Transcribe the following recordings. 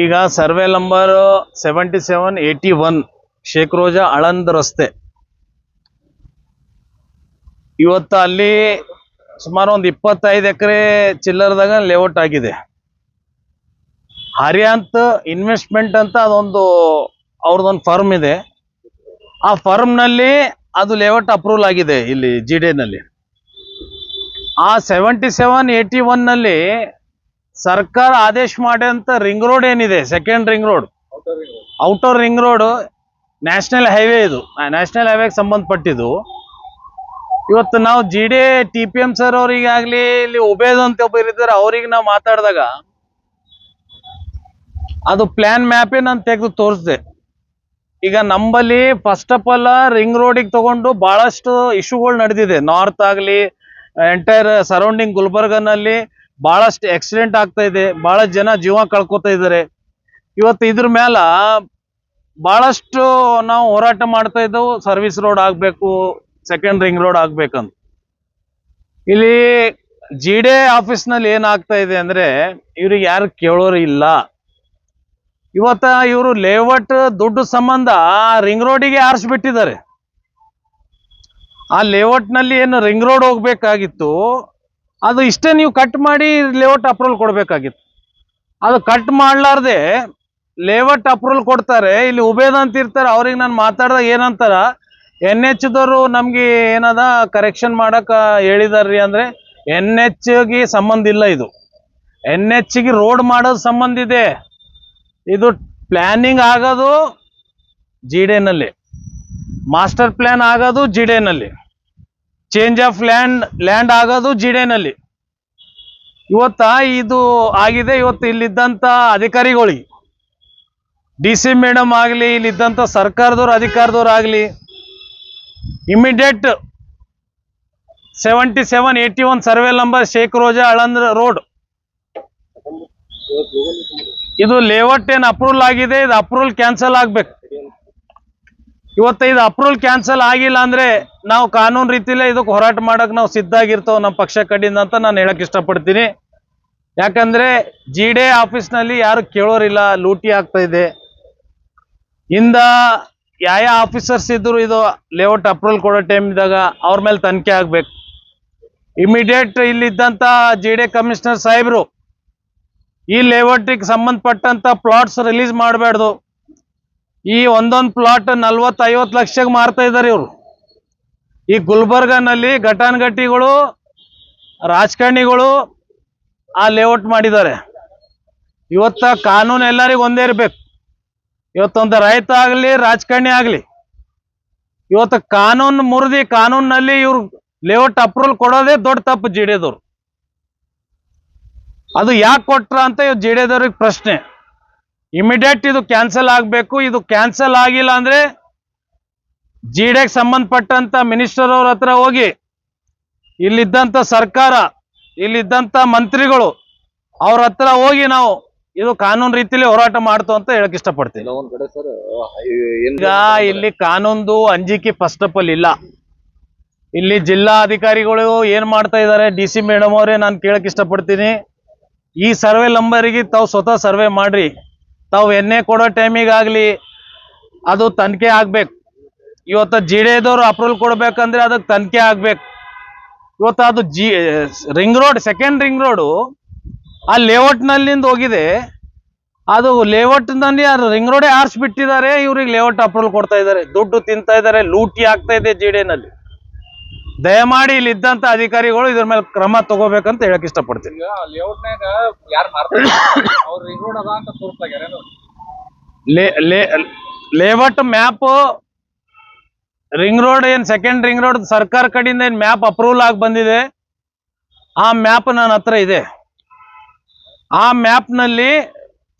ಈಗ survey number seventy seven eighty one Sheikh Roja Aland ರಸ್ತೆ. ಇವತ್ತು ಅಲ್ಲಿ ಸುಮಾರು ಒಂದು ಇಪ್ಪತ್ತೈದು ಎಕರೆ ಚಿಲ್ಲರದಾಗ ಲೇಔಟ್ ಆಗಿದೆ. ಹರಿಯಾಂತ್ ಇನ್ವೆಸ್ಟ್ಮೆಂಟ್ ಅಂತ ಅದೊಂದು ಅವ್ರದ್ದೊಂದು ಫರ್ಮ್ ಇದೆ. ಆ ಫರ್ಮ್ನಲ್ಲಿ ಅದು ಲೇಔಟ್ ಅಪ್ರೂವಲ್ ಆಗಿದೆ ಇಲ್ಲಿ ಜಿ ನಲ್ಲಿ. ಆ ಸೆವೆಂಟಿ ಸೆವೆನ್ ಏಯ್ಟಿ ಒನ್ನಲ್ಲಿ ಸರ್ಕಾರ ಆದೇಶ ಮಾಡಿ ಅಂತ ರಿಂಗ್ ರೋಡ್ ಏನಿದೆ? Second ring road outer ring road national highway ಇದು. ನ್ಯಾಷನಲ್ ಹೈವೇಗೆ ಸಂಬಂಧಪಟ್ಟಿದ್ದು. ಇವತ್ತು ನಾವು G D T P M sir ಅವರಿಗಾಗಲಿ ಇಲ್ಲಿ ಉಬೇದ್ ಅಂತ ಒಬ್ಬರು ಇದ್ದಾರೆ ಅವ್ರಿಗೆ ನಾವು ಮಾತಾಡಿದಾಗ ಅದು ಪ್ಲಾನ್ ಮ್ಯಾಪೇ ನಾನು ತೆಗೆದು ತೋರಿಸ್ದೆ. ಈಗ ನಂಬಲ್ಲಿ ಫಸ್ಟ್ ಆಫ್ ಆಲ್ ರಿಂಗ್ ರೋಡಿಗೆ ತಗೊಂಡು ಬಹಳಷ್ಟು ಇಶ್ಯೂಗಳು ನಡೆದಿದೆ. ನಾರ್ತ್ ಆಗಲಿ ಎಂಟೈರ್ ಸರೌಂಡಿಂಗ್ ಗುಲ್ಬರ್ಗನಲ್ಲಿ ಬಹಳಷ್ಟು ಆಕ್ಸಿಡೆಂಟ್ ಆಗ್ತಾ ಇದೆ ಬಹಳ ಜನ ಜೀವ ಕಳ್ಕೊತಾ ಇದ್ದಾರೆ. ಇವತ್ತು ಇದ್ರ ಮೇಲ ಬಹಳಷ್ಟು ನಾವು ಹೋರಾಟ ಮಾಡ್ತಾ ಇದ್ದವು. ಸರ್ವಿಸ್ ರೋಡ್ ಆಗಬೇಕು ಸೆಕೆಂಡ್ ರಿಂಗ್ ರೋಡ್ ಆಗ್ಬೇಕಂತ. ಇಲ್ಲಿ ಜಿ ಡಿ ಆಫೀಸ್ನಲ್ಲಿ ಏನಾಗ್ತಾ ಇದೆ ಅಂದ್ರೆ, ಇವ್ರಿಗೆ ಯಾರು ಕೇಳೋರು ಇಲ್ಲ. ಇವತ್ತ ಇವರು ಲೇಔಟ್ ದುಡ್ಡು ಸಂಬಂಧ ರಿಂಗ್ ರೋಡಿಗೆ ಆರಿಸ್ಬಿಟ್ಟಿದ್ದಾರೆ. ಆ ಲೇಔಟ್ನಲ್ಲಿ ಏನು ರಿಂಗ್ ರೋಡ್ ಹೋಗ್ಬೇಕಾಗಿತ್ತು ಅದು ಇಷ್ಟೇ ನೀವು ಕಟ್ ಮಾಡಿ ಲೇಔಟ್ ಅಪ್ರೂವಲ್ ಕೊಡಬೇಕಾಗಿತ್ತು. ಅದು ಕಟ್ ಮಾಡಲಾರ್ದೆ ಲೇಔಟ್ ಅಪ್ರೂವಲ್ ಕೊಡ್ತಾರೆ. ಇಲ್ಲಿ ಉಬೇದ ಅಂತ ಇರ್ತಾರೆ. ಅವ್ರಿಗೆ ನಾನು ಮಾತಾಡ್ದಾಗ ಏನಂತಾರ ಎನ್ ಎಚ್ ದವರು ನಮ್ಗೆ ಏನದ ಕರೆಕ್ಷನ್ ಮಾಡಕ ಹೇಳಿದಾರ್ರಿ ಅಂದ್ರೆ ಎನ್ಗೆ ಸಂಬಂಧ ಇಲ್ಲ ಇದು. ಎನ್ಗೆ ರೋಡ್ ಮಾಡೋದು ಸಂಬಂಧ ಇದೆ. ಇದು ಪ್ಲಾನಿಂಗ್ ಆಗೋದು ಜಿಡೆನಲ್ಲಿ ನಲ್ಲಿ. ಮಾಸ್ಟರ್ ಪ್ಲ್ಯಾನ್ ಆಗೋದು ಜಿ ನಲ್ಲಿ. ಚೇಂಜ್ ಆಫ್ ಲ್ಯಾಂಡ್ ಲ್ಯಾಂಡ್ ಆಗೋದು ಜಿಡೆನಲ್ಲಿ. ನಲ್ಲಿ ಇವತ್ತ ಇದು ಆಗಿದೆ, ಇವತ್ತು ಇಲ್ಲಿದ್ದಂಥ ಅಧಿಕಾರಿಗಳಿಗೆ ಡಿ ಸಿ ಮೇಡಮ್ ಆಗಲಿ ಇಲ್ಲಿದ್ದಂಥ ಸರ್ಕಾರದವ್ರು, ಅಧಿಕಾರದವ್ರು ಆಗಲಿ immediate seventy seven eighty one survey number Sheikh Roja ಅಳಂದ್ರ road ಇದು ಲೇಔಟ್ ಏನ್ ಅಪ್ರೂವಲ್ ಆಗಿದೆ, ಇದು ಅಪ್ರೂವಲ್ ಕ್ಯಾನ್ಸಲ್ ಆಗ್ಬೇಕು. ಇವತ್ತು ಇದು ಅಪ್ರೂವಲ್ ಕ್ಯಾನ್ಸಲ್ ಆಗಿಲ್ಲ ಅಂದ್ರೆ ನಾವು ಕಾನೂನು ರೀತಿಲೇ ಇದಕ್ಕೆ ಹೋರಾಟ ಮಾಡಕ್ ನಾವು ಸಿದ್ಧ ಆಗಿರ್ತೇವೆ ನಮ್ಮ ಪಕ್ಷ ಕಡೆಯಿಂದ ಅಂತ ನಾನು ಹೇಳಕ್ ಇಷ್ಟಪಡ್ತೀನಿ. ಯಾಕಂದ್ರೆ ಜಿ ಡಿ ಆಫೀಸ್ನಲ್ಲಿ ಯಾರು ಕೇಳೋರಿಲ್ಲ, ಲೂಟಿ ಆಗ್ತಾ ಇದೆ. ಇಂದ ಯಾವ ಆಫೀಸರ್ಸ್ ಇದ್ರು ಇದು ಲೇಔಟ್ ಅಪ್ರೂವಲ್ ಕೊಡೋ ಟೈಮ್ದಾಗ ಅವ್ರ ಮೇಲೆ ತನಿಖೆ ಆಗ್ಬೇಕು. ಇಮಿಡಿಯೇಟ್ ಇಲ್ಲಿದ್ದಂಥ ಜಿ ಡಿ ಕಮಿಷನರ್ ಸಾಹೇಬ್ರು ಈ ಲೇಔಟಿಗೆ ಸಂಬಂಧಪಟ್ಟಂತ ಪ್ಲಾಟ್ಸ್ ರಿಲೀಸ್ ಮಾಡಬಾರ್ದು. ಈ ಒಂದೊಂದು ಪ್ಲಾಟ್ ನಲ್ವತ್ತು ಐವತ್ತು ಲಕ್ಷಕ್ಕೆ ಮಾರ್ತಾ ಇದ್ದಾರೆ ಇವರು. ಈ ಗುಲ್ಬರ್ಗನಲ್ಲಿ ಘಟಾನುಘಟಿಗಳು ರಾಜಕಾರಣಿಗಳು ಆ ಲೇಔಟ್ ಮಾಡಿದ್ದಾರೆ. ಇವತ್ತ ಕಾನೂನು ಎಲ್ಲರಿಗೂ ಒಂದೇ ಇರಬೇಕು. ಇವತ್ತೊಂದು ರೈತ ಆಗಲಿ, ರಾಜಕಾರಣಿ ಆಗಲಿ, ಇವತ್ತು ಕಾನೂನು ಮುರಿದಿ ಕಾನೂನಲ್ಲಿ ಇವ್ರು ಲೇಔಟ್ ಅಪ್ರೂವಲ್ ಕೊಡೋದೇ ದೊಡ್ಡ ತಪ್ಪು ಜಿ ಅದು ಯಾಕೆ ಕೊಟ್ರ ಅಂತ ಜಿ ಜಿಡಿಯೋದವ್ರಿಗೆ ಪ್ರಶ್ನೆ. ಇಮಿಡಿಯೇಟ್ ಇದು ಕ್ಯಾನ್ಸಲ್ ಆಗಬೇಕು. ಇದು ಕ್ಯಾನ್ಸಲ್ ಆಗಿಲ್ಲ ಅಂದ್ರೆ ಜಿ ಡಿಗೆ ಸಂಬಂಧಪಟ್ಟಂತ ಮಿನಿಸ್ಟರ್ ಅವ್ರ ಹತ್ರ ಹೋಗಿ ಇಲ್ಲಿದ್ದಂತ ಸರ್ಕಾರ ಇಲ್ಲಿದ್ದಂತ ಮಂತ್ರಿಗಳು ಅವ್ರ ಹತ್ರ ಹೋಗಿ ನಾವು ಇದು ಕಾನೂನು ರೀತಿಲಿ ಹೋರಾಟ ಮಾಡ್ತು ಅಂತ ಹೇಳಕ್ ಸರ್ ಈಗ ಇಲ್ಲಿ ಕಾನೂನ್ದು ಅಂಜಿಕೆ ಫಸ್ಟ್ ಆಫ್ ಆಲ್ ಇಲ್ಲ. ಇಲ್ಲಿ ಜಿಲ್ಲಾ ಅಧಿಕಾರಿಗಳು ಏನ್ ಮಾಡ್ತಾ ಇದ್ದಾರೆ? ಡಿ ಸಿ ಮೇಡಮ್ ಅವರೇ ನಾನು ಕೇಳಕ್ ಇಷ್ಟಪಡ್ತೀನಿ. ಈ ಸರ್ವೆ ನಂಬರಿಗೆ ತಾವು ಸ್ವತಃ ಸರ್ವೆ ಮಾಡ್ರಿ. ತಾವು ಎಣ್ಣೆ ಕೊಡೋ ಟೈಮಿಗಾಗ್ಲಿ ಅದು ತನಿಖೆ ಆಗಬೇಕು. ಇವತ್ತು ಜಿ ಡಿದವ್ರು ಅಪ್ರೂವಲ್ ಕೊಡಬೇಕಂದ್ರೆ ಅದಕ್ಕೆ ತನಿಖೆ ಆಗಬೇಕು. ಇವತ್ತು ಅದು G ring road second ring road ಆ ಲೇಔಟ್ನಲ್ಲಿಂದ ಹೋಗಿದೆ. ಅದು ಲೇಔಟ್ನಲ್ಲಿ ಅದು ರಿಂಗ್ ರೋಡೇ ಆರಿಸ್ಬಿಟ್ಟಿದ್ದಾರೆ, ಇವ್ರಿಗೆ ಲೇಔಟ್ ಅಪ್ರೂವಲ್ ಕೊಡ್ತಾ ಇದ್ದಾರೆ. ದುಡ್ಡು ತಿಂತಾ ಇದ್ದಾರೆ, ಲೂಟಿ ಆಗ್ತಾ ಇದೆ ಜಿಡೆನಲ್ಲಿ ನಲ್ಲಿ. ದಯಮಾಡಿ ಇಲ್ಲಿ ಇದ್ದಂತ ಅಧಿಕಾರಿಗಳು ಇದ್ರ ಮೇಲೆ ಕ್ರಮ ತಗೋಬೇಕಂತ ಹೇಳಕ್ ಇಷ್ಟಪಡ್ತೀನಿ. ಲೇಔಟ್ ಮ್ಯಾಪ್ ರಿಂಗ್ ರೋಡ್ ಏನ್ ಸೆಕೆಂಡ್ ರಿಂಗ್ ರೋಡ್ ಸರ್ಕಾರ ಕಡೆಯಿಂದ ಏನ್ ಮ್ಯಾಪ್ ಅಪ್ರೂವಲ್ ಆಗಿ ಬಂದಿದೆ ಆ ಮ್ಯಾಪ್ ನನ್ನ ಹತ್ರ ಇದೆ. ಆ ಮ್ಯಾಪ್ನಲ್ಲಿ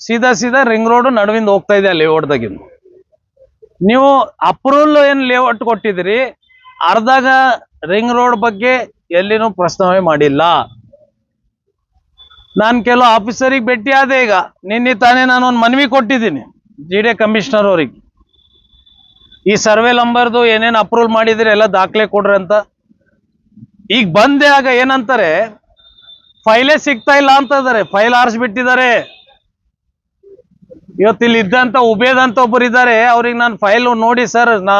ಸೀದಾ ಸೀದಾ ರಿಂಗ್ ರೋಡ್ ನಡುವಿಂದ ಹೋಗ್ತಾ ಇದೆ ಲೇಔಟ್ದಾಗಿಂದ ನೀವು ಅಪ್ರೂವಲ್ ಏನ್ ಲೇಔಟ್ ಕೊಟ್ಟಿದ್ದೀರಿ ಅರ್ಧಾಗ ರಿಂಗ್ ರೋಡ್ ಬಗ್ಗೆ ಎಲ್ಲಿನೂ ಪ್ರಸ್ತಾವನೆ ಮಾಡಿಲ್ಲ. ನಾನು ಕೆಲವು ಆಫೀಸರಿಗೆ ಭೇಟಿ ಆದೆ ಈಗ. ನಿನ್ನೆ ತಾನೇ ನಾನು ಒಂದು ಮನವಿ ಕೊಟ್ಟಿದ್ದೀನಿ ಜಿ ಡಿ ಕಮಿಷನರ್ ಅವ್ರಿಗೆ. ಈ ಸರ್ವೆ ನಂಬರ್ದು ಏನೇನು ಅಪ್ರೂವಲ್ ಮಾಡಿದ್ರೆ ಎಲ್ಲ ದಾಖಲೆ ಕೊಡ್ರಿ ಅಂತ. ಈಗ ಬಂದೆ ಆಗ ಏನಂತಾರೆ, ಫೈಲೇ ಸಿಗ್ತಾ ಇಲ್ಲ ಅಂತ ಇದಾರೆ ಫೈಲ್ ಆರಿಸ್ಬಿಟ್ಟಿದ್ದಾರೆ. ಇವತ್ತು ಇಲ್ಲಿ ಇದ್ದಂತ, ಉಬೇದ್ ಅಂತ ಒಬ್ಬರು ಇದ್ದಾರೆ. ಅವ್ರಿಗೆ ನಾನು ಫೈಲ್ ನೋಡಿ ಸರ್, ನಾ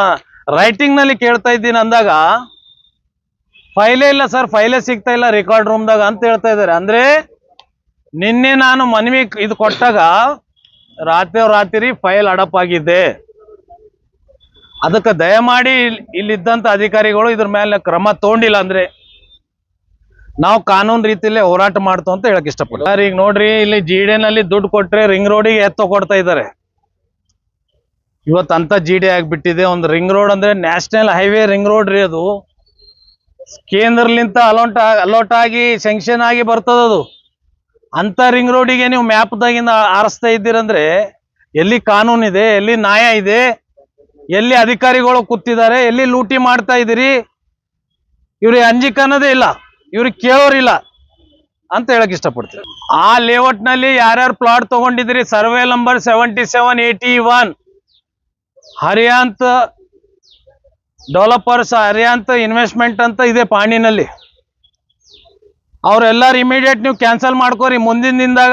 ರೈಟಿಂಗ್ನಲ್ಲಿ ಕೇಳ್ತಾ ಇದ್ದೀನಿ ಅಂದಾಗ, ಫೈಲೇ ಇಲ್ಲ ಸರ್ ಫೈಲೇ ಸಿಗ್ತಾ ಇಲ್ಲ ರೆಕಾರ್ಡ್ ರೂಮ್ದಾಗ ಅಂತ ಹೇಳ್ತಾ ಇದ್ದಾರೆ. ಅಂದ್ರೆ, ನಿನ್ನೆ ನಾನು ಮನವಿ ಇದು ಕೊಟ್ಟಾಗ ರಾತ್ರಿ ರಾತ್ರಿ ಫೈಲ್ ಅಡಪ್ ಆಗಿದ್ದೆ. ಅದಕ್ಕೆ ದಯಮಾಡಿ ಇಲ್ಲಿದ್ದಂಥ ಅಧಿಕಾರಿಗಳು ಇದ್ರ ಮೇಲೆ ಕ್ರಮ ತಗೊಂಡಿಲ್ಲ ಅಂದ್ರೆ, ನಾವು ಕಾನೂನು ರೀತಿಯಲ್ಲಿ ಹೋರಾಟ ಮಾಡ್ತು ಅಂತ ಹೇಳಕ್ ಇಷ್ಟಪಡ್ತೀನಿ. ಸರ್, ಈಗ ನೋಡ್ರಿ, ಇಲ್ಲಿ ಜಿ ನಲ್ಲಿ ದುಡ್ಡು ಕೊಟ್ರೆ ರಿಂಗ್ ರೋಡಿಗೆ ಎತ್ತ ಕೊಡ್ತಾ ಇದ್ದಾರೆ. ಇವತ್ತು ಅಂತ ಜಿ ಡಿ ಆಗ್ಬಿಟ್ಟಿದೆ. ಒಂದು ರಿಂಗ್ ರೋಡ್ ಅಂದ್ರೆ ನ್ಯಾಷನಲ್ ಹೈವೇ ರಿಂಗ್ ರೋಡ್ ರೀ ಅದು. ಕೇಂದ್ರಲಿಂತ ಅಲೌಂಟ್ ಅಲೌಟ್ ಆಗಿ ಸೆಂಕ್ಷನ್ ಆಗಿ ಬರ್ತದದು ಅಂತ ರಿಂಗ್ ರೋಡಿಗೆ ನೀವು ಮ್ಯಾಪ್ದಾಗಿಂದ ಆರಿಸ್ತಾ ಇದ್ದೀರಂದ್ರೆ ಎಲ್ಲಿ ಕಾನೂನು ಇದೆ, ಎಲ್ಲಿ ನ್ಯಾಯ ಇದೆ, ಎಲ್ಲಿ ಅಧಿಕಾರಿಗಳು ಕೂತಿದ್ದಾರೆ, ಎಲ್ಲಿ ಲೂಟಿ ಮಾಡ್ತಾ ಇದ್ದೀರಿ ಇವ್ರಿಗೆ ಅಂಜಿಕೆ ಅನ್ನೋದೇ ಇಲ್ಲ ಇವ್ರಿಗೆ ಕೇಳೋರಿಲ್ಲ ಅಂತ ಹೇಳಕ್ ಇಷ್ಟಪಡ್ತೀನಿ. ಆ ಲೇಔಟ್ನಲ್ಲಿ ಯಾರ್ಯಾರು plot ತಗೊಂಡಿದ್ರಿ survey number seventy seven eighty one Hariyanth developers, Hariyanth investment ಅಂತ ಇದೆ ಪಾಣಿನಲ್ಲಿ. ಅವರೆಲ್ಲರೂ ಇಮಿಡಿಯೇಟ್ ನೀವು ಕ್ಯಾನ್ಸಲ್ ಮಾಡ್ಕೋರಿ. ಮುಂದಿನ ದಿನದಾಗ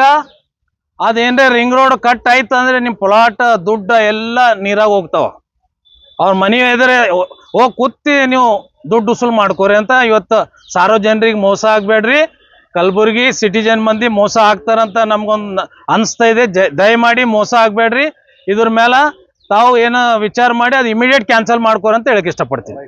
ಅದೇನ್ರೆ ರಿಂಗ್ ರೋಡ್ ಕಟ್ ಆಯ್ತು ಅಂದ್ರೆ ನಿಮ್ಮ ಪ್ಲಾಟ್, ದುಡ್ಡು ಎಲ್ಲ ನೀರಾಗ ಹೋಗ್ತಾವ. ಅವ್ರ ಮನೆ ಎದುರೆ ಹೋಗಿ ಕೂತಿ ನೀವು ದುಡ್ಡು ಉಸುಲ್ ಮಾಡ್ಕೋರಿ ಅಂತ ಇವತ್ತು ಸಾರ್ವಜನಿಕರಿಗೆ ಮೋಸ ಆಗ್ಬೇಡ್ರಿ. ಕಲಬುರ್ಗಿ ಸಿಟಿಜನ್ ಮಂದಿ ಮೋಸ ಆಗ್ತಾರಂತ ನಮ್ಗೊಂದು ಅನಿಸ್ತಾ ಇದೆ. ಜ- ದಯಮಾಡಿ ಮೋಸ ಆಗ್ಬೇಡ್ರಿ. ಇದ್ರ ಮೇಲೆ ತಾವು ಏನೋ ವಿಚಾರ ಮಾಡಿ ಅದು ಇಮಿಡಿಯೇಟ್ ಕ್ಯಾನ್ಸಲ್ ಮಾಡ್ಕೋರಂತ ಹೇಳಕ್ ಇಷ್ಟಪಡ್ತೀನಿ.